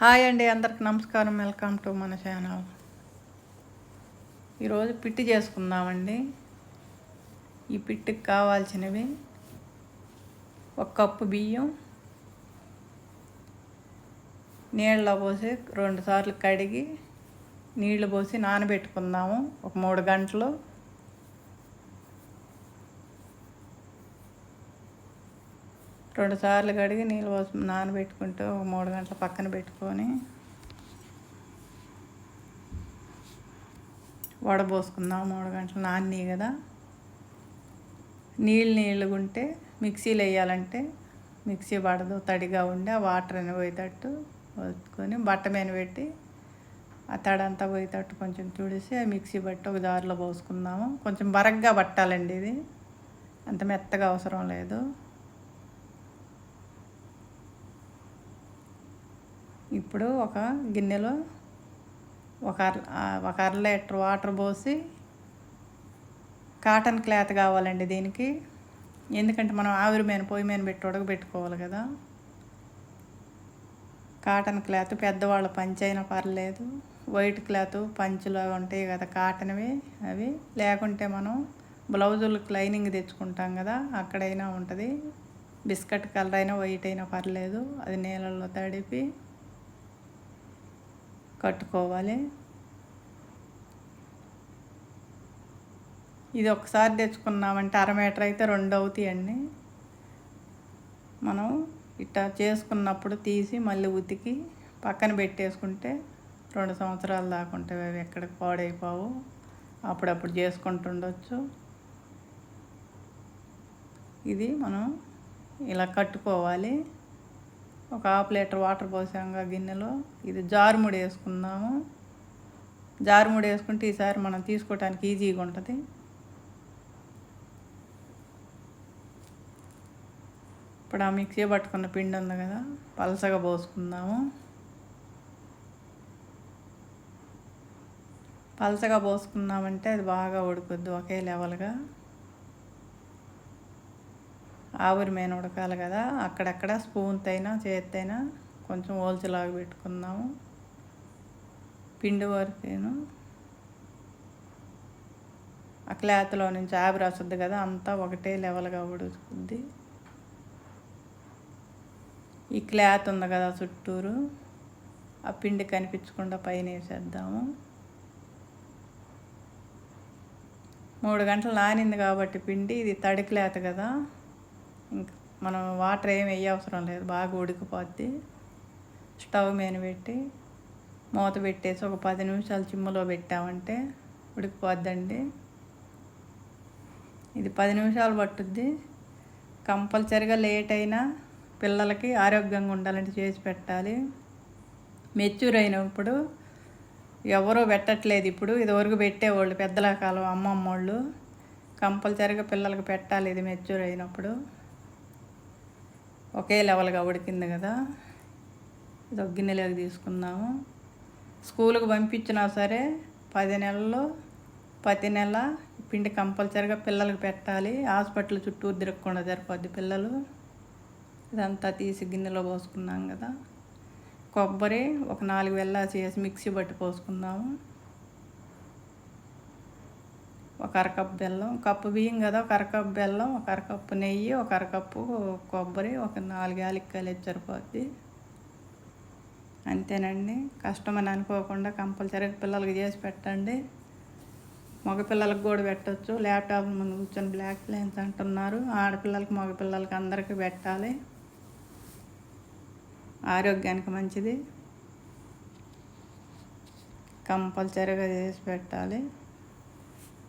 Hi అండి అందరికి నమస్కారం. వెల్కమ్ టు మన ఛానల్. ఈరోజు పిట్టి చేసుకుందామండి. ఈ పిట్టికి కావాల్సినవి ఒక కప్పు బియ్యం నీళ్ళలో పోసి రెండు సార్లు కడిగి నీళ్ళు పోసి నానబెట్టుకుందాము. ఒక మూడు గంటలు రెండు సార్లు కడిగి నీళ్ళు పోసి నానబెట్టుకుంటూ ఒక మూడు గంటల పక్కన పెట్టుకొని వడబోసుకుందాం మూడు గంటలు. నాన్నీ కదా. నీళ్ళు నీళ్ళు ఉంటే మిక్సీలు వేయాలంటే మిక్సీ పడదు తడిగా ఉండి ఆ వాటర్ అని పోయేటట్టు వత్తుకొని బట్ట మీద పెట్టి ఆ తడంతా పోయేటట్టు కొంచెం తుడిసి ఆ మిక్సీ బట్టి ఒక దారిలో పోసుకుందాము. కొంచెం బరగ్గా పట్టాలండి ఇది. అంత మెత్తగా అవసరం లేదు. ఇప్పుడు ఒక గిన్నెలో ఒక అర ఒక అర లీటర్ వాటర్ పోసి కాటన్ క్లాత్ కావాలండి దీనికి. ఎందుకంటే మనం ఆవిరి మీద పొయ్యి మీద పెట్టి ఉడకబెట్టుకోవాలి కదా. కాటన్ క్లాత్ పెద్దవాళ్ళ పంచైనా అయినా పర్లేదు. వైట్ క్లాత్ పంచులు అవి ఉంటాయి కదా కాటన్వి అవి. లేకుంటే మనం బ్లౌజులకు లైనింగ్ తెచ్చుకుంటాం కదా అక్కడైనా ఉంటుంది. బిస్కెట్ కలర్ అయినా వైట్ అయినా పర్లేదు. అది నీళ్ళల్లో తడిపి కట్టుకోవాలి. ఇది ఒకసారి తెచ్చుకున్నామంటే అర మీటర్ అయితే రెండు అవుతాయండి. మనం ఇట్లా చేసుకున్నప్పుడు తీసి మళ్ళీ ఉతికి పక్కన పెట్టేసుకుంటే రెండు సంవత్సరాలు దాకా ఉంటాయి అవి ఎక్కడికి పాడైపోవు. అప్పుడప్పుడు చేసుకుంటుండొచ్చు. ఇది మనం ఇలా కట్టుకోవాలి. ఒక హాఫ్ లీటర్ వాటర్ పోసాము గిన్నెలో. ఇది జారుముడి వేసుకుందాము. జారుముడి వేసుకుంటే ఈసారి మనం తీసుకోవటానికి ఈజీగా ఉంటుంది. ఇప్పుడు ఆ మిక్సీ పట్టుకున్న పిండి ఉంది కదా పలసగా పోసుకుందాము. పలసగా పోసుకున్నామంటే అది బాగా ఉడుకుద్ది ఒకే లెవెల్గా ఆవిరి మీద ఉడకాలి కదా అక్కడక్కడ స్పూన్తో అయినా చేత్తైనా కొంచెం ఓల్చలాగా పెట్టుకుందాము. పిండి వరకేను. ఆ క్లాత్లో నుంచి ఆవిరి వస్తుంది కదా అంతా ఒకటే లెవెల్గా ఉడుకుద్ది. ఈ క్లాత్ ఉంది కదా చుట్టూరు ఆ పిండి కనిపించకుండా పైన వేసేద్దాము. మూడు గంటలు నానింది కాబట్టి పిండి ఇది తడి క్లాత్ కదా. ఇంకా మనం వాటర్ ఏమి వేయ అవసరం లేదు. బాగా ఉడికిపోద్ది. స్టవ్ మీద పెట్టి మూత పెట్టేసి ఒక పది నిమిషాలు చిమ్మలో పెట్టామంటే ఉడికిపోద్దండి. ఇది పది నిమిషాలు పట్టుద్ది. కంపల్సరిగా లేట్ అయినా పిల్లలకి ఆరోగ్యంగా ఉండాలంటే చేసి పెట్టాలి. మెచ్యూర్ అయినప్పుడు ఎవరో పెట్టట్లేదు ఇప్పుడు. ఇదివరకు పెట్టేవాళ్ళు పెద్దల కాలం అమ్మమ్మ వాళ్ళు కంపల్సరిగా పిల్లలకి పెట్టాలి ఇది మెచ్యూర్ అయినప్పుడు. ఒకే లెవెల్గా ఉడికింది కదా. ఇది ఒక గిన్నెలోకి తీసుకుందాము. స్కూల్కి పంపించినా సరే పది నెలల్లో ప్రతి నెల పిండి కంపల్సరిగా పిల్లలకి పెట్టాలి. హాస్పిటల్ చుట్టూ తిరగకుండా సరిపోద్ది పిల్లలు. ఇదంతా తీసి గిన్నెలో పోసుకున్నాం కదా. కొబ్బరి ఒక నాలుగు వెళ్ళాసి చేసి మిక్సీ బట్టి పోసుకుందాము. ఒక అరకప్పు బెల్లం కప్పు బియ్యం కదా ఒక అరకప్పు బెల్లం ఒక అరకప్పు నెయ్యి ఒక అరకప్పు కొబ్బరి ఒక నాలుగు యాలక్కాయలు సరిపోద్ది. అంతేనండి. కష్టమని అనుకోకుండా కంపల్సరీగా పిల్లలకి చేసి పెట్టండి. మగపిల్లలకు కూడా పెట్టచ్చు. ల్యాప్టాప్ ముందు కూర్చొని బ్లాక్ ప్లేన్స్ అంటున్నారు. ఆడపిల్లలకి మగపిల్లలకి అందరికీ పెట్టాలి. ఆరోగ్యానికి మంచిది. కంపల్సరీగా చేసి పెట్టాలి.